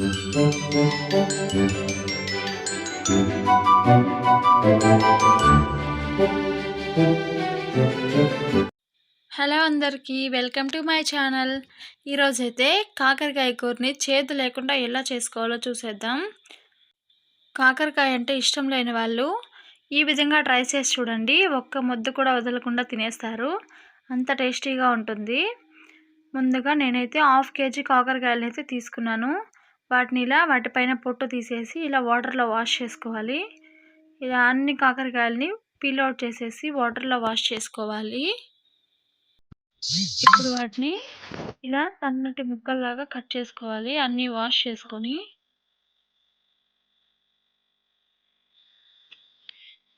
Hello అందరికీ welcome to my channel. ఈరోజైతే కాకరకాయ కూరని చేదు లేకుండా ఎలా చేసుకోవాలో చూసేద్దాం. కాకరకాయ అంటే ఇష్టం లేని వాళ్ళు ఈ విధంగా ట్రై చేసి చూడండి. ఒక్క ముద్ద కూడా వదలకుండా తినేస్తారు. అంత టేస్టీగా ఉంటుంది. ముందుగా నేనైతే హాఫ్ కేజీ కాకరకాయలనైతే అయితే తీసుకున్నాను. వాటిని ఇలా వాటిపైన పొట్టు తీసేసి ఇలా వాటర్లో వాష్ చేసుకోవాలి. ఇలా అన్ని కాకరకాయలని పీల్ అవుట్ చేసేసి వాటర్లో వాష్ చేసుకోవాలి. ఇప్పుడు వాటిని ఇలా సన్నటి ముక్కల్లాగా కట్ చేసుకోవాలి. అన్నీ వాష్ చేసుకొని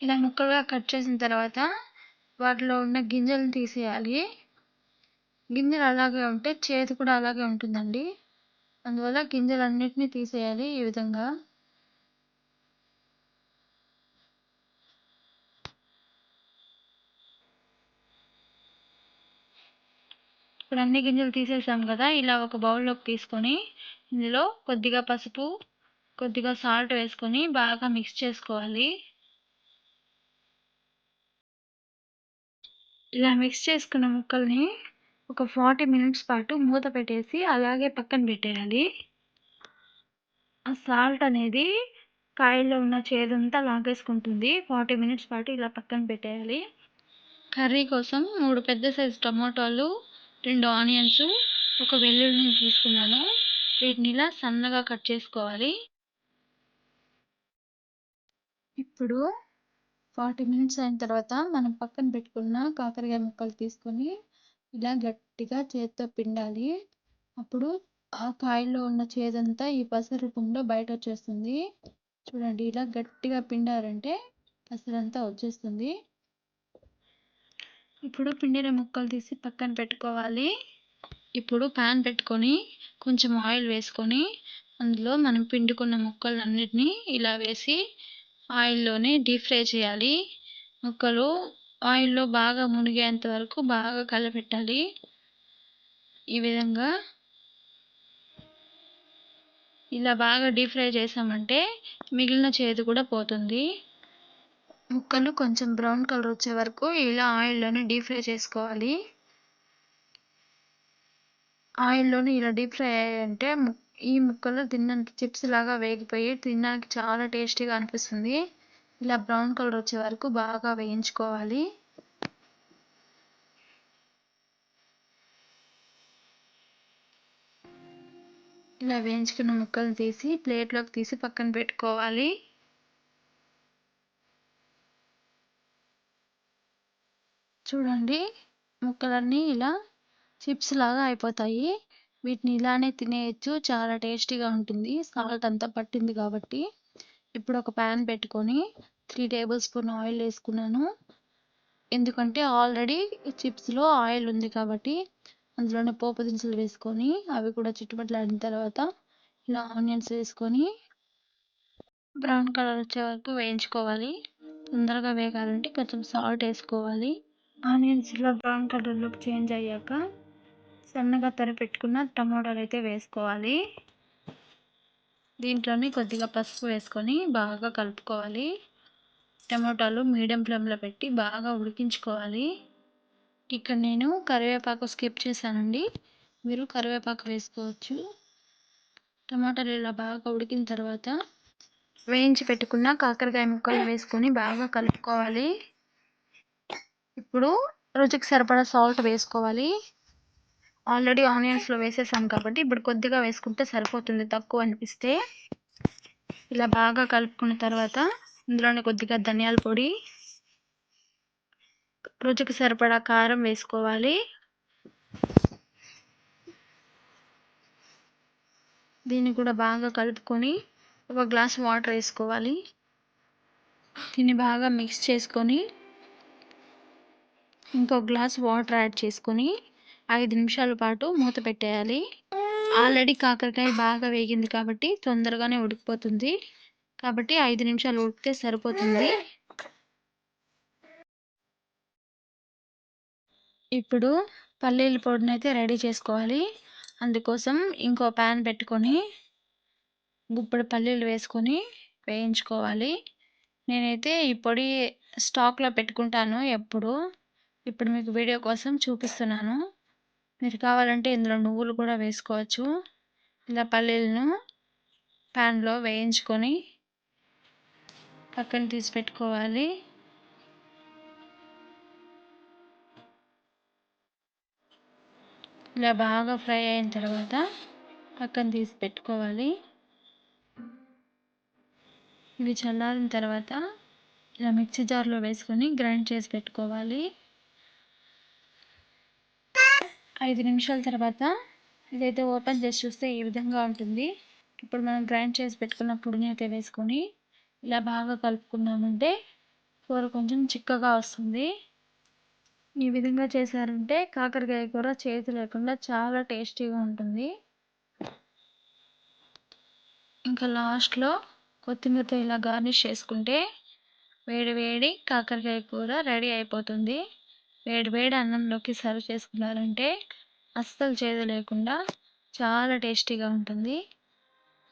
ఇలా ముక్కలుగా కట్ చేసిన తర్వాత వాటిలో ఉన్న గింజలను తీసేయాలి. గింజలు అలాగే ఉంటే చేతి కూడా అలాగే ఉంటుందండి. అందువల్ల గింజలన్నిటినీ తీసేయాలి ఈ విధంగా. ఇప్పుడు అన్ని గింజలు తీసేసాం కదా ఇలా ఒక బౌల్లోకి తీసుకొని ఇందులో కొద్దిగా పసుపు కొద్దిగా సాల్ట్ వేసుకొని బాగా మిక్స్ చేసుకోవాలి. ఇలా మిక్స్ చేసుకున్న ముక్కల్ని ఒక ఫార్టీ మినిట్స్ పాటు మూత పెట్టేసి అలాగే పక్కన పెట్టేయాలి. ఆ సాల్ట్ అనేది కాయల్లో ఉన్న చేదంతా లాగేసుకుంటుంది. ఫార్టీ మినిట్స్ పాటు ఇలా పక్కన పెట్టేయాలి. కర్రీ కోసం మూడు పెద్ద సైజు టమోటాలు రెండు ఆనియన్స్ ఒక వెల్లుల్లిని తీసుకున్నాను. వీటిని ఇలా సన్నగా కట్ చేసుకోవాలి. ఇప్పుడు ఫార్టీ మినిట్స్ అయిన తర్వాత మనం పక్కన పెట్టుకున్న కాకరకాయ ముక్కలు తీసుకొని ఇలా గట్టిగా చేతితో పిండాలి. అప్పుడు ఆ కాయలో ఉన్న చేదంతా ఈ పసరు రూపంలో బయట వచ్చేస్తుంది చూడండి ఇలా గట్టిగా పిండారంటే పసరంతా వచ్చేస్తుంది. ఇప్పుడు పిండిన ముక్కలు తీసి పక్కన పెట్టుకోవాలి. ఇప్పుడు ప్యాన్ పెట్టుకొని కొంచెం ఆయిల్ వేసుకొని అందులో మనం పిండుకున్న ముక్కలన్నిటినీ ఇలా వేసి ఆయిల్లోనే డీప్ ఫ్రై చేయాలి. ముక్కలు ఆయిల్లో బాగా మునిగేంత వరకు బాగా కలపెట్టాలి. ఈ విధంగా ఇలా బాగా డీప్ ఫ్రై చేసామంటే మిగిలిన చేదు కూడా పోతుంది. ముక్కలు కొంచెం బ్రౌన్ కలర్ వచ్చే వరకు ఇలా ఆయిల్లోనే డీప్ ఫ్రై చేసుకోవాలి. ఆయిల్లోనే ఇలా డీప్ ఫ్రై అయ్యాయంటే ఈ ముక్కలు తిన్న చిప్స్ లాగా వేగిపోయి తినడానికి చాలా టేస్టీగా అనిపిస్తుంది. ఇలా బ్రౌన్ కలర్ వచ్చే వరకు బాగా వేయించుకోవాలి. ఇలా వేయించుకున్న ముక్కలు తీసి ప్లేట్లోకి తీసి పక్కన పెట్టుకోవాలి. చూడండి ముక్కలన్నీ ఇలా చిప్స్ లాగా అయిపోతాయి. వీటిని ఇలానే తినేయచ్చు. చాలా టేస్టీగా ఉంటుంది. సాల్ట్ అంతా పట్టింది కాబట్టి. ఇప్పుడు ఒక ప్యాన్ పెట్టుకొని త్రీ టేబుల్ స్పూన్ ఆయిల్ వేసుకున్నాను. ఎందుకంటే ఆల్రెడీ చిప్స్లో ఆయిల్ ఉంది కాబట్టి అందులోనే పోపు దినుసులు వేసుకొని అవి కూడా చుట్టుపట్లాడిన తర్వాత ఇలా ఆనియన్స్ వేసుకొని బ్రౌన్ కలర్ వచ్చే వరకు వేయించుకోవాలి. తొందరగా వేగాలంటే కొంచెం సాల్ట్ వేసుకోవాలి. ఆనియన్స్ ఇలా బ్రౌన్ కలర్లోకి చేంజ్ అయ్యాక సన్నగా తరిపెట్టుకున్న టమాటాలు అయితే వేసుకోవాలి. దీంట్లోనే కొద్దిగా పసుపు వేసుకొని బాగా కలుపుకోవాలి. టమాటాలు మీడియం ఫ్లేమ్లో పెట్టి బాగా ఉడికించుకోవాలి. ఇక్కడ నేను కరివేపాకు స్కిప్ చేశానండి. మీరు కరివేపాకు వేసుకోవచ్చు. టమాటాలు ఇలా బాగా ఉడికిన తర్వాత వేయించి పెట్టుకున్న కాకరకాయ ముక్కలు వేసుకొని బాగా కలుపుకోవాలి. ఇప్పుడు రుచికి సరిపడా సాల్ట్ వేసుకోవాలి. ఆల్రెడీ ఆనియన్స్లో వేసేసాం కాబట్టి ఇప్పుడు కొద్దిగా వేసుకుంటే సరిపోతుంది. తక్కువ అనిపిస్తే ఇలా బాగా కలుపుకున్న తర్వాత ఇందులోనే కొద్దిగా ధనియాల పొడి రుచికి సరిపడా కారం వేసుకోవాలి. దీన్ని కూడా బాగా కలుపుకొని ఒక గ్లాస్ వాటర్ వేసుకోవాలి. దీన్ని బాగా మిక్స్ చేసుకొని ఇంకో గ్లాస్ వాటర్ యాడ్ చేసుకొని ఐదు నిమిషాల పాటు మూత పెట్టేయాలి. ఆల్రెడీ కాకరకాయ బాగా వేగింది కాబట్టి తొందరగానే ఉడికిపోతుంది. కాబట్టి ఐదు నిమిషాలు ఉడికితే సరిపోతుంది. ఇప్పుడు పల్లీల పొడిని అయితే రెడీ చేసుకోవాలి. అందుకోసం ఇంకో ప్యాన్ పెట్టుకొని గుప్పడి పల్లీలు వేసుకొని వేయించుకోవాలి. నేనైతే ఈ పొడి స్టాక్లో పెట్టుకుంటాను ఎప్పుడు. ఇప్పుడు మీకు వీడియో కోసం చూపిస్తున్నాను. మీరు కావాలంటే ఇందులో నువ్వులు కూడా వేసుకోవచ్చు. ఇలా పల్లీలను ప్యాన్లో వేయించుకొని పక్కన తీసి పెట్టుకోవాలి. ఇలా బాగా ఫ్రై అయిన తర్వాత పక్కన తీసి పెట్టుకోవాలి. ఇవి చల్లారిన తర్వాత ఇలా మిక్సీ జార్లో వేసుకొని గ్రైండ్ చేసి పెట్టుకోవాలి. ఐదు నిమిషాల తర్వాత ఇదైతే ఓపెన్ చేసి చూస్తే ఈ విధంగా ఉంటుంది. ఇప్పుడు మనం గ్రైండ్ చేసి పెట్టుకున్న పొడిని అయితే వేసుకొని ఇలా బాగా కలుపుకున్నామంటే కూర కొంచెం చిక్కగా వస్తుంది. ఈ విధంగా చేశారంటే కాకరకాయ కూర చేతి లేకుండా చాలా టేస్టీగా ఉంటుంది. ఇంకా లాస్ట్లో కొత్తిమీరతో ఇలా గార్నిష్ చేసుకుంటే వేడి వేడి కాకరకాయ కూర రెడీ అయిపోతుంది. వేడివేడి అన్నంలోకి సర్వ్ చేసుకున్నారంటే అస్సలు చేదు లేకుండా చాలా టేస్టీగా ఉంటుంది.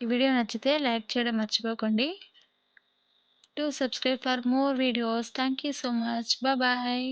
ఈ వీడియో నచ్చితే లైక్ చేయడం మర్చిపోకండి. To subscribe for more videos thank you so much bye